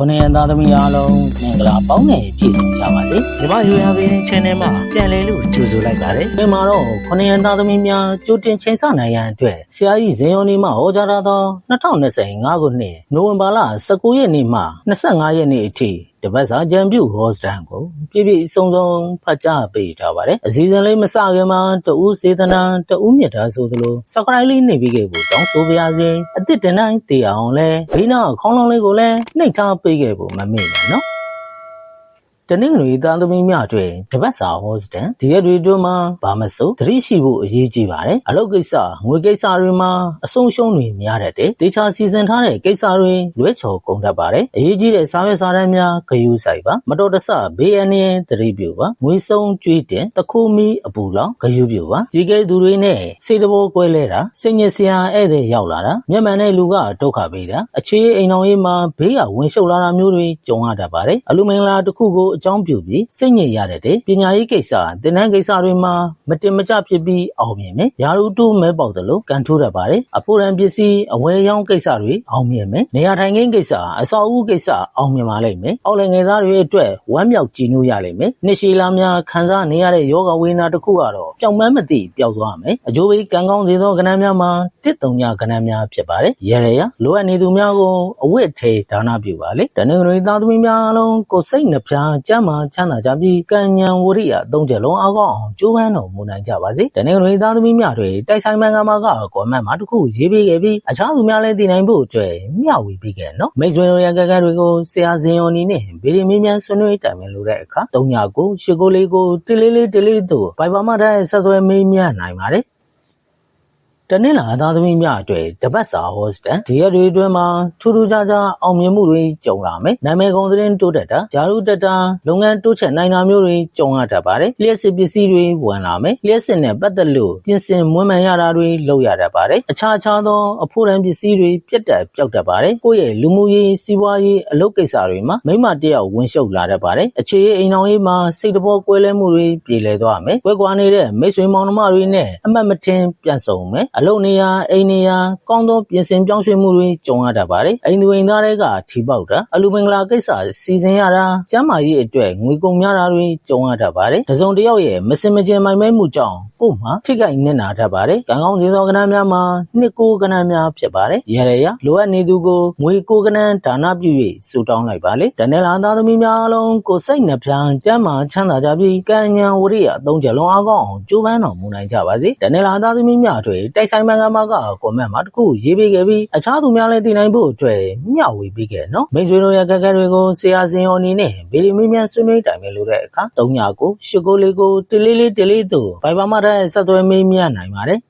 ခုနှစ်ရက်သားသမီးအားလုံးမင်္ဂလာပေါင်းနဲ့ပြည့်စုံကြပါစေ။ဒီမယူရပင်း channel မှာပြန်လည်လို့ကြိုဆိုလိုက်ပါတယ်။ဒီမှာတော့ခုနှစ်ရက်သားသမီးများကြိုတင်ချိန်ဆနိုင်ရန်အတွက်ဆရာကြီးဇင်ယုံနေမှဟောကြားထားသော2025ခုနှစ်နိုဝင်ဘာလ19ရက်နေ့မှ25ရက်နေ့အထိ တပတ်စာကြံပြုဟောစတန်ကိုပြည့်ပြည့်စုံစုံဖတ်ကြားပေးထားပါတယ်။အစည်းအဝေးလေးမစခင်မှာတဦးစေတနာတဦးမြတ်တာဆိုသလို subscribe လေးနှိပ်ပြီးခဲ့ဖို့တောင်းဆိုပါရစေ။အစ်စ်တင်တိုင်းတည်အောင်လဲဘေးနားခေါင်းလုံးလေးကိုလည်းနှိပ်ထားပေးခဲ့ဖို့မမေ့နဲ့နော်။ တနင်္ဂနွေသားသမီးများအတွက်တပတ်စာဟောစတန်ဒီရက်တွေအတွင်းမှာဘာမစိုးသတိရှိဖို့အရေးကြီးပါတယ်အလုပ်ကိစ္စငွေကိစ္စတွေမှာအဆုံးရှုံးတွေများတတ်တယ်တေချာစီစဉ်ထားတဲ့ကိစ္စတွေလွဲချော်ကုန်တတ်ပါတယ်အရေးကြီးတဲ့စာရွက်စာတမ်းများဂရုစိုက်ပါမတော်တဆဘေးအန္တရာယ်သတိပြုပါငွေဆုံးကြွေးတင်တခိုးမီအပူလောင်ဂရုပြုပါကြီးကဲသူတွေနဲ့စိတ်တဘောကွဲလဲတာစိတ်ညစ်စရာဧည့်သည်ရောက်လာတာမျက်မှန်တဲ့လူကဒုက္ခပေးတာအခြေအိမ်တော်ရေးမှာဘေးကဝင်ရှုပ်လာတာမျိုးတွေကြုံရတတ်ပါတယ်အလူမင်္ဂလာတစ်ခုကိုအကြောင်းပြုပြီးစိတ်ညစ်ရတဲ့တဲ့ပညာရေးကိစ္စသင်တန်းကိစ္စတွေမှာမတင်မကျဖြစ်ပြီးအောင်မြင်မယ်ယာရုတူမဲပေါက်တယ်လို့ကန်ထိုးတတ်ပါတယ်အဖို့ရန်ပစ္စည်းအဝယ်ရောင်းကိစ္စတွေအောင်မြင်မယ်နေရာထိုင်ခင်းကိစ္စအဆောက်အဦကိစ္စအောင်မြင်ပါလိမ့်မယ်အောက်လယ်ငယ်သားတွေအတွက်ဝမ်းမြောက်ကြည်နူးရလိမ့်မယ်နှစ်ရှည်လာများခံစားနေရတဲ့ယောဂဝေဒနာတစ်ခုကတော့ပျောက်မန်းမသိပျောက်သွားမယ်အကျိုးပေးကံကောင်းစေသောကဏ္ဍများမှာတစ်တုံညာကဏ္ဍများဖြစ်ပါတယ်ရရရလိုအပ်နေသူများကိုအဝတ်ထေဒါနပြုပါလေတနင်္ဂနွေသားသမီးများအလုံးကိုယ်စိတ်နှပြကျမ်းမာချမ်းသာကြပြီးကံဉဏ်ဝရိယသုံးချက်လုံးအကောင်းအောင်ကြိုးပမ်းတော်မူနိုင်ကြပါစေတနင်္ဂနွေသားသမီးများတွေတိုက်ဆိုင်မန်ကမာကကွန်မန့်မှာတစ်ခုရေးပေးခဲ့ပြီးအခြားသူများလည်းသိနိုင်ဖို့အတွက်မျှဝေပေးခဲ့နော်မိတ်ဆွေတို့ရဲ့ကံကံတွေကိုဆရာဇင်ယော်နီနဲ့ဗီဒီမီမြန်ဆွေးနွေးတိုင်ပင်လို့တဲ့အခါ၃ညကိုရှစ်ကိုလေးကိုတလေးလေးတလေးတို့ဘိုင်ဘာမတဲ့ဆက်သွဲမေးမြန်းနိုင်ပါတယ် တနင်္လာသားသမီးများအတွက်တပတ်စာဟောစတန်ဒီရက်တွေအတွင်းမှာထူးထူးခြားခြားအောင်မြင်မှုတွေကြုံလာမယ်။နာမည်ကုန်သတင်းတိုးတက်တာ၊ဂျာရုတက်တာလုပ်ငန်းတိုးချက်နိုင်တာမျိုးတွေကြုံရတတ်ပါတယ်။လျှက်စစ်ပစ္စည်းတွေဝင်လာမယ်။လျှက်စစ်နဲ့ပတ်သက်လို့ပြင်ဆင်မွမ်းမံရတာတွေလုပ်ရတတ်ပါတယ်။အခြားခြားသောအဖို့တန်ပစ္စည်းတွေပြတ်တက်ပျောက်တတ်ပါတယ်။ကိုယ့်ရဲ့လူမှုရေးစီးပွားရေးအလုပ်ကိစ္စတွေမှာမိမတယောက်ဝင်ရှုပ်လာတတ်ပါတယ်။အခြေအိမ်အောင်ရေးမှာစိတ်တဘောကွဲလဲမှုတွေပြေလည်သွားမယ်။ကွဲကွာနေတဲ့မိတ်ဆွေမောင်နှမတွေနဲ့အမှတ်မတင်ပြန်ဆုံမယ်။အလုပ်နေရာအိမ်နေရာကောင်းသောပြင်ဆင်ပြောင်းရွှေ့မှုတွေကြုံရတတ်ပါတယ်။အိမ်သူအိမ်သားတွေကထီပေါက်တာအလူမင်္ဂလာကိစ္စစီစဉ်ရတာကျမ်းမာရေးအတွက်ငွေကုန်များတာတွေကြုံရတတ်ပါတယ်။တစုံတစ်ယောက်ရဲ့မစင်မကျင်မိုင်မဲမှုကြောင့်ကို့မှာထိခိုက်နစ်နာတတ်ပါတယ်။ကံကောင်းစေသောကဏ္ဍများမှာနှစ်ကိုကဏ္ဍများဖြစ်ပါတယ်။ရရရလိုအပ်နေသူကိုငွေကိုကဏ္ဍဒါနပြု၍စုတောင်းလိုက်ပါလေ။တနေ့လာသားသမီးများအလုံးကိုစိတ်နှပြကျမ်းမာချမ်းသာကြပြီးကံဉဏ်ဝရိယအသုံးချက်လုံးအကောင်းအောင်ကြိုးပမ်းတော်မူနိုင်ကြပါစေ။တနေ့လာသားသမီးများတွေတိုက်ဆိုင်မှန်ကမှာကကွန်မန့်မှာတခုရေးပေးခဲ့ပြီးအခြားသူများလည်းသိနိုင်ဖို့အတွက်မျှဝေပေးခဲ့နော်မိတ်ဆွေတို့ရဲ့ကက်ကက်တွေကိုဆရာစင်ယောအနေနဲ့ဗီဒီမီမြန်ဆွေးနွေးတိုင်ပင်လို့တဲ့အခါ၃ညကိုရှစ်ကိုလေးကိုတလေးလေးတလေးတို့ဘိုင်ဘာမတဲ့ဆက်သွယ်မေးမြန်းနိုင်ပါတယ်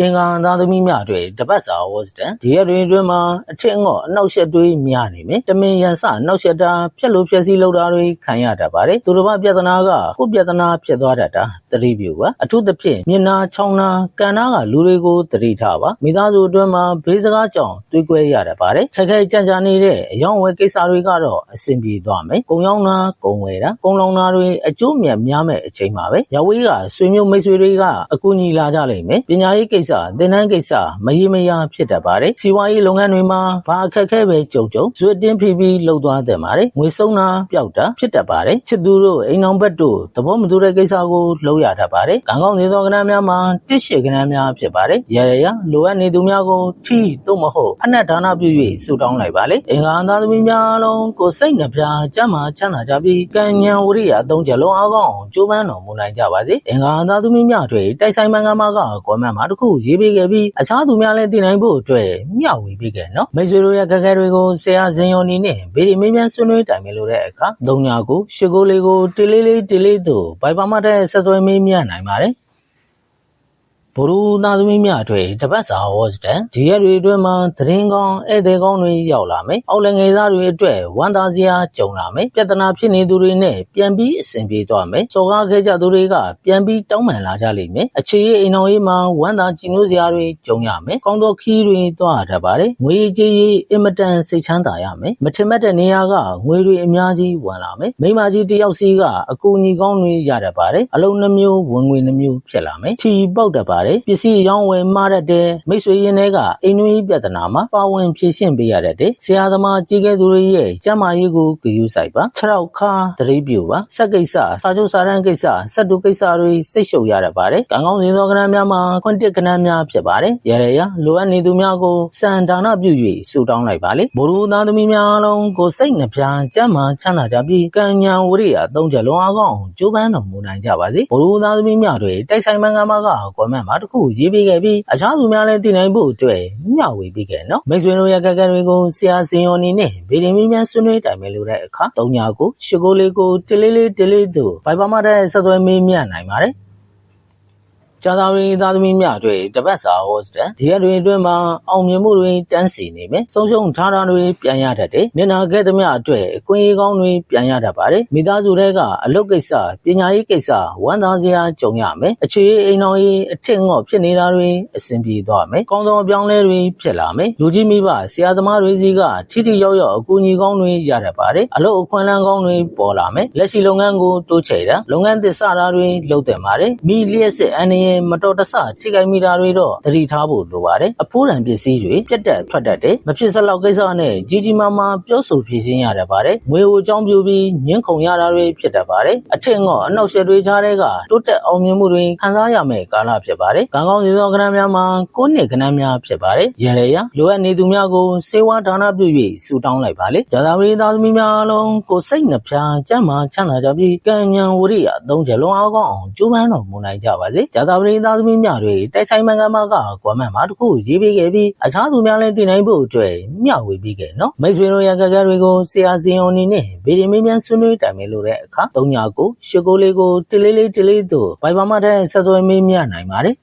အင်္ဂါသားသမီးများတွေတပတ်စာဝတ်တန်ဒီရက်တွေအတွင်းမှာအထင်ငော့အနောက်ရှက်တွေးများနေမယ်တမင်ရန်စအနောက်ရှက်တာဖြက်လို့ဖြက်စီးလောက်တာတွေခံရတတ်ပါတယ်သူတို့ဘာပြဿနာကကိုယ်ပြဿနာဖြစ်သွားတတ်တာတတိပြုပါအထူးသဖြင့်မျက်နာချောင်းနာကန်နာကလူတွေကိုတတိထားပါမိသားစုအတွင်းမှာဘေးစကားကြောင့်တွေးကွဲရတတ်ပါတယ်ခက်ခဲကြံ့ကြာနေတဲ့အယောင်ဝယ်ကိစ္စတွေကတော့အဆင်ပြေသွားမယ်ကုံရောက်နာကုံဝယ်တာကုံလောင်နာတွေအကျိုးမြတ်များမဲ့အချိန်ပါပဲရဝေးကဆွေမျိုးမိတ်ဆွေတွေက အကူအညီလာကြလိမ့်မယ်ပညာရေးကိစ္စသင်တန်းကိစ္စမရေမရာဖြစ်တတ်ပါတယ်စီးပွားရေးလုပ်ငန်းတွေမှာဘာအခက်အခဲပဲကြုံကြုံဇွတ်တင်းဖိပြီးလှုပ်သွားတဲ့ပါတယ်ငွေဆုံးတာပျောက်တာဖြစ်တတ်ပါတယ်ချစ်သူတို့အိမ်အောင်ဘက်တို့သဘောမတူတဲ့ကိစ္စကိုလှုပ်ရတတ်ပါတယ်ကံကောင်းနေသောကဏ္ဍများမှာတစ်ရှည်ကဏ္ဍများဖြစ်ပါတယ်ရရရလိုအပ်နေသူများကိုထီတို့မဟုတ်အနက်ဒါနပြု၍ဆုတောင်းလိုက်ပါလေအင်္ဂါသားသမီးများလုံးကိုစိတ်နှပြကျမ်းမာချမ်းသာကြပြီးကံဉဏ်ဝရိယအသုံးချက်လုံးအကောင်းအောင်ကြိုးပမ်းတော်မူနိုင်ကြပါစေအင်္ဂါသားသမီးများတွေတိုက်ဆိုင်မန်ကမာကကွန်မန့်မှာတစ်ခုရေးပေးခဲ့ပြီးအခြားသူများလည်းသိနိုင်ဖို့အတွက်မျှဝေပေးခဲ့နော်မိတ်ဆွေတို့ရဲ့ကက်ခဲတွေကိုဆရာဇင်ယုံနီနဲ့ဗီဒီမင်းမြန်ဆွေးနွေးတိုင်ပင်လို့တဲ့အခါ၃ညကိုရှစ်ကိုလေးကိုတလေးလေးတလေးတို့ဘိုင်ပါမတဲ့ဆက်သွယ်မေးမြန်းနိုင်ပါတယ် ဘရူသားသမီးများအတွက်တပတ်စာဟောစတန်ဒီရက်တွေအတွင်းမှာသတင်းကောင်းဧည့်သည်ကောင်းတွေရောက်လာမယ်။အောက်လငယ်သားတွေအတွက်ဝမ်းသာစရာကြုံလာမယ်။ပြဿနာဖြစ်နေသူတွေနဲ့ပြန်ပြီးအဆင်ပြေသွားမယ်။စော်ကားခဲ့ကြသူတွေကပြန်ပြီးတောင်းပန်လာကြလိမ့်မယ်။အခြေရေးအိမ်တော်ရေးမှာဝမ်းသာကြည်နူးစရာတွေကြုံရမယ်။ကောင်းသောခီးတွေသွားရတတ်ပါတယ်။ငွေကြေးရေးအင်မတန်စိတ်ချမ်းသာရမယ်။မထင်မှတ်တဲ့နေရာကငွေတွေအများကြီးဝင်လာမယ်။မိမကြီးတယောက်စီကအကူအညီကောင်းတွေရတတ်ပါတယ်။အလုံးနှမျိုးဝင်ငွေနှမျိုးဖြစ်လာမယ်။ချီပေါက်တတ်ပါတယ်ပါတယ်ပစ္စည်းရောင်းဝယ်မှားတတ်တဲ့မိတ်ဆွေရင်းတွေကအိမ်တွင်းရေးပြဿနာမှာပါဝင်ဖြေရှင်းပေးရတတ်တဲ့ဆရာသမားကြီးကဲသူတွေရဲ့ကျန်းမာရေးကိုဂရုစိုက်ပါခြေထောက်ခါသတိပြုပါစက်ကိစ္စစာချုပ်စာတမ်းကိစ္စစက်တူကိစ္စတွေစိတ်ရှုပ်ရတတ်ပါတယ်ကံကောင်းစဉ်သောကဏ္ဍများမှာခွင့်တစ်ကဏ္ဍများဖြစ်ပါတယ်ရရရလိုအပ်နေသူများကိုစံဒါနပြု၍ဆုတောင်းလိုက်ပါလေဘိုလ်ရူသားသမီးများအားလုံးကိုစိတ်နှပြကျမ်းမာချမ်းသာကြပြီးကံညာဝရိယသုံးချက်လုံးအားကောင်းအောင်ကြိုးပမ်းတော်မူနိုင်ကြပါစေဘိုလ်ရူသားသမီးများတွေတိုက်ဆိုင်မင်္ဂမာကကွယ်မန့်မှာတစ်ခုရေးပေးခဲ့ပြီးအခြားသူများလည်းသိနိုင်ဖို့အတွက်မျှဝေပေးခဲ့နော်မိတ်ဆွေတို့ရဲ့ကက်ကက်တွေကိုဆရာစင်ယော်နေနဲ့ဗီဒီမီမြန်ဆွေးနွေးတိုင်ပင်လို့တဲ့အခါ၃ညာကိုရှစ်ကိုလေးကိုတလေးလေးတလေးတို့ဘိုင်ပါမတဲ့ဆက်သွယ်မေးမြန်းနိုင်ပါတယ် ကျောင်းသားတွေသားသမီးများတွေတပတ်စာဟောစတဲ့ဒီရက်တွေအတွင်းမှာအောင်မြင်မှုတွေတန်းစီနေမယ်ဆုံးရှုံးထားတာတွေပြန်ရတတ်တယ်မျက်နာခဲ့သမျှအတွက်အခွင့်အရေးကောင်းတွေပြန်ရတတ်ပါတယ်မိသားစုတွေကအလုပ်ကိစ္စပညာရေးကိစ္စဝမ်းသာစရာကြုံရမယ်အခြေအိမ်တော်ရေးအထက်ငေါ့ဖြစ်နေတာတွေအဆင်ပြေသွားမယ်ကောင်းသောအပြောင်းလဲတွေဖြစ်လာမယ်လူကြီးမိဘဆရာသမားတွေစီကထိထိရောက်ရောက်အကူအညီကောင်းတွေရတတ်ပါတယ်အလုပ်အခွင့်အလမ်းကောင်းတွေပေါ်လာမယ်လက်ရှိလုပ်ငန်းကိုတိုးချဲ့တာလုပ်ငန်းသစ်စတာတွေလုပ်တင်ပါတယ်မိလျက်စစ်အန်ရမတော်တဆထိခိုက်မိတာတွေတော့သတိထားဖို့လိုပါတယ်အဖိုးတန်ပစ္စည်းတွေပြတ်တက်ထွက်တတ်တယ်မဖြစ်စလောက်ကိစ္စနဲ့ကြီးကြီးမားမားပြောဆိုဖြေရှင်းရတတ်ပါတယ်ငွေကိုအကြောင်းပြုပြီးညှင်းခုန်ရတာတွေဖြစ်တတ်ပါတယ်အထက်ငေါ့အနောက်ရှက်တွေကြားတဲ့ကတိုးတက်အောင်မြင်မှုတွေခံစားရမယ့်ကာလဖြစ်ပါတယ်ကံကောင်းစေသောကဏ္ဍများမှာကိုးနှစ်ကဏ္ဍများဖြစ်ပါတယ်ရရရလိုအပ်နေသူများကိုစေဝါဒါနပြု၍ဆုတောင်းလိုက်ပါလေဇာတာဝိသားသမီးများအလုံးကိုစိတ်နှပြကြမ်းမာချမ်းသာကြပြီးကံဉဏ်ဝရိယသုံးချက်လုံးအားကောင်းအောင်ကြိုးပမ်းတော်မူနိုင်ကြပါစေဇာတာဝိသားသမီးများတွေတိုက်ဆိုင်မင်္ဂမာကကွာမန့်မှာတခုရေးပေးခဲ့ပြီးအခြားသူများလည်းသိနိုင်ဖို့အတွက်မျှဝေပေးခဲ့နော်မိတ်ဆွေတို့ရကကဲတွေကိုဆရာစင်အောင်နေနဲ့ဗီဒီမီမြန်ဆွေးနွေးတိုင်ပင်လို့တဲ့အခါ၃ညာကိုရှစ်ကိုလေးကိုတလေးလေးတလေးတို့ဘိုင်ဘာမတဲ့ဆက်သွယ်မေးမြန်းနိုင်ပါတယ်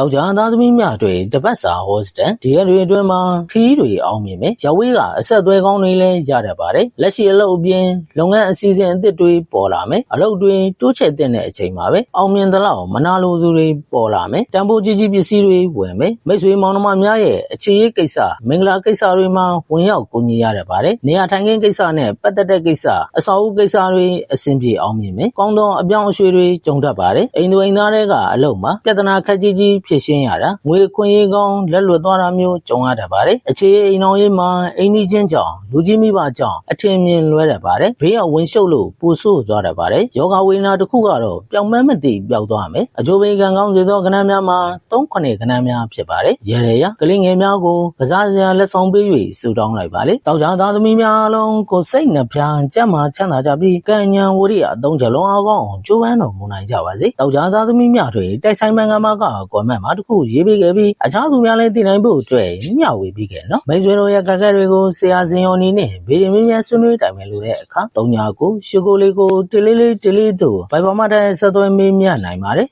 တောက်ကြသားသမီးများတွေတပတ်စာဟောစတန်ဒီရက်တွေအတွင်းမှာခီးတွေအောင်မြင်မယ်ရဝေးကအဆက်အသွယ်ကောင်းတွေလည်းရတတ်ပါတယ်လက်ရှိအလုပ်အပြင်လုပ်ငန်းအစီအစဉ်အသစ်တွေပေါ်လာမယ်အလုပ်တွေတိုးချဲ့တဲ့အချိန်မှာပဲအောင်မြင်သလောက်မနာလိုသူတွေပေါ်လာမယ်တန်ဖိုးကြီးကြီးပစ္စည်းတွေဝယ်မယ်မိတ်ဆွေမောင်နှမများရဲ့အခြေရေးကိစ္စမင်္ဂလာကိစ္စတွေမှာဝင်ရောက်ကူညီရတတ်ပါတယ်နေရာထိုင်ခင်းကိစ္စနဲ့ပတ်သက်တဲ့ကိစ္စအဆောက်အဦကိစ္စတွေအဆင်ပြေအောင်မြင်မယ်ကောင်းသောအပြောင်းအရွှေ့တွေကြုံတတ်ပါတယ်အိမ်သူအိမ်သားတွေကအလုပ်မှာပြဿနာခက်ကြီးကြီးဖြစ်ရှင်းရတာငွေခွင့်ရေးကောင်းလက်လွတ်သွားတာမျိုးကြုံရတတ်ပါတယ်အခြေအိမ်တော်ရေးမှာအိမ်ကြီးချင်းကြောင့်လူကြီးမိဘကြောင့်အထင်မြင်လွဲတတ်ပါတယ်ဘေးကဝင်ရှုပ်လို့ပူဆိုးသွားတတ်ပါတယ်ယောဂဝေဒနာတစ်ခုကတော့ပျောက်မဲမသိပျောက်သွားမယ်အကျိုးပေးကံကောင်းစေသောကဏ္ဍများမှာ၃ခုနဲ့ကဏ္ဍများဖြစ်ပါတယ်ရရရကလေးငယ်များကိုကစားစရာလက်ဆောင်ပေး၍ဆုတောင်းလိုက်ပါလေတောက်ကြသားသမီးများအလုံးကိုစိတ်နှပြကြမ်းမာချမ်းသာကြပြီးကံဉဏ်ဝရိယအသုံးချက်လုံးအားကောင်းအောင်ကြိုးပမ်းတော်မူနိုင်ကြပါစေတောက်ကြသားသမီးများတွေတိုက်ဆိုင်မင်္ဂမာကကွန်မန့်မှာတစ်ခုရေးပေးခဲ့ပြီးအခြားသူများလည်းသိနိုင်ဖို့အတွက်မျှဝေပေးခဲ့နော်မိတ်ဆွေတို့ရဲ့ကကက်တွေကိုဆရာစင်ယော်နီနဲ့ဗီဒီမီမြန်ဆွေးနွေးတိုင်ပင်လို့တဲ့အခါတုံညာကိုရှုကိုလေးကိုတလေးလေးတလေးတို့ဘိုင်ဘာမတဲ့ဆက်သွယ်မေးမြန်းနိုင်ပါတယ်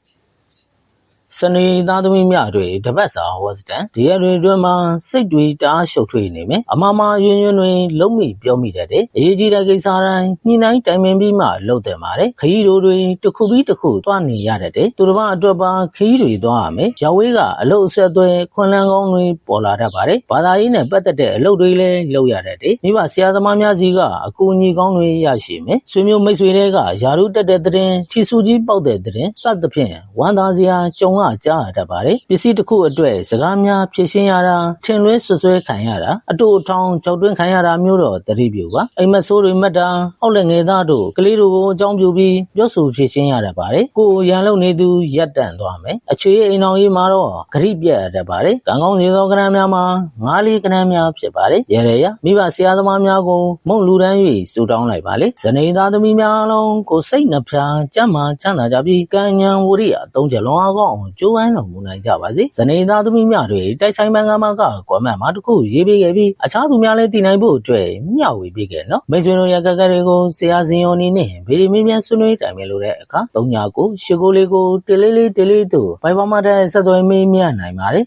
စနေသားသမီးများတွေတပတ်စာဝတ်စတန်ဒီရက်တွေအတွင်းမှာစိတ်တွေတအားရှုပ်ထွေးနေမယ်အမမယွန်းယွန်းတွေလုံးမိပြောမိတတ်တယ်အရေးကြီးတဲ့ကိစ္စတိုင်းညှိနှိုင်းတိုင်ပင်ပြီးမှလုပ်တယ်ပါတယ်ခရီးတို့တွေတစ်ခုပြီးတစ်ခုသွားနေရတတ်တယ်သူတစ်ပါးအတွက်ပါခရီးတွေသွားရမယ်ရောက်ဝေးကအလုပ်အဆက်အသွယ်ခွန်လန်းကောင်းတွေပေါ်လာတတ်ပါတယ်ဘာသာရေးနဲ့ပတ်သက်တဲ့အလုပ်တွေလည်းလုပ်ရတတ်တယ်မိဘဆရာသမားများစီကအကူအညီကောင်းတွေရရှိမယ်ဆွေမျိုးမိတ်ဆွေတွေကယာရုတက်တဲ့တဲ့ချီဆူကြီးပေါက်တဲ့တဲ့စသဖြင့်ဝမ်းသာစရာကြုံရကြားရတတ်ပါတယ်ပစ္စည်းတစ်ခုအတွက်စကားများဖြည့်ရှင်းရတာထင်လွဲဆွဆွဲခံရတာအတူအထောင်ကြောက်တွင်းခံရတာမျိုးတော့တတိပြုပါအိမ်မဆိုးတွေမှတ်တာအောက်လက်ငယ်သားတို့ကလေးတို့ကိုအကြောင်းပြုပြီးပြောဆိုဖြည့်ရှင်းရတတ်ပါတယ်ကိုယ်ရန်လုံနေသူရက်တန့်သွားမယ်အခြေအိမ်အောင်ရေးမှာတော့ဂရိပြတ်ရတတ်ပါတယ်ကံကောင်းနေသောကဏ္ဍများမှာငါးလေးကဏ္ဍများဖြစ်ပါတယ်ရရရမိဘဆရာသမားများကိုမုံလူတန်း၍စူတောင်းလိုက်ပါလေဇနေသားသမီးများအလုံးကိုစိတ်နှဖျားကြမ်းမာချမ်းသာကြပြီးကံဉဏ်ဝရိယအသုံးချက်လုံးအားကောင်းအောင်ကြိုးပမ်းတော်မူနိုင်ကြပါစေဇနေသားသမီးများတွေတိုက်ဆိုင်မင်္ဂမာကကွမ်မန့်မှာတစ်ခုရေးပေးခဲ့ပြီးအခြားသူများလည်းတည်နိုင်ဖို့အတွက်မျှဝေပေးခဲ့နော်မိတ်ဆွေတို့ရကကက်တွေကိုဆရာစင်ယောနီနဲ့ဗီဒီမီမြန်ဆွေးနွေးတိုင်ပင်လို့တဲ့အခါ၃ညာကိုရှစ်ကိုလေးကိုတလေးလေးတလေးတို့ဘိုင်ဘာမတဲ့ဆက်သွယ်မေးမြန်းနိုင်ပါတယ်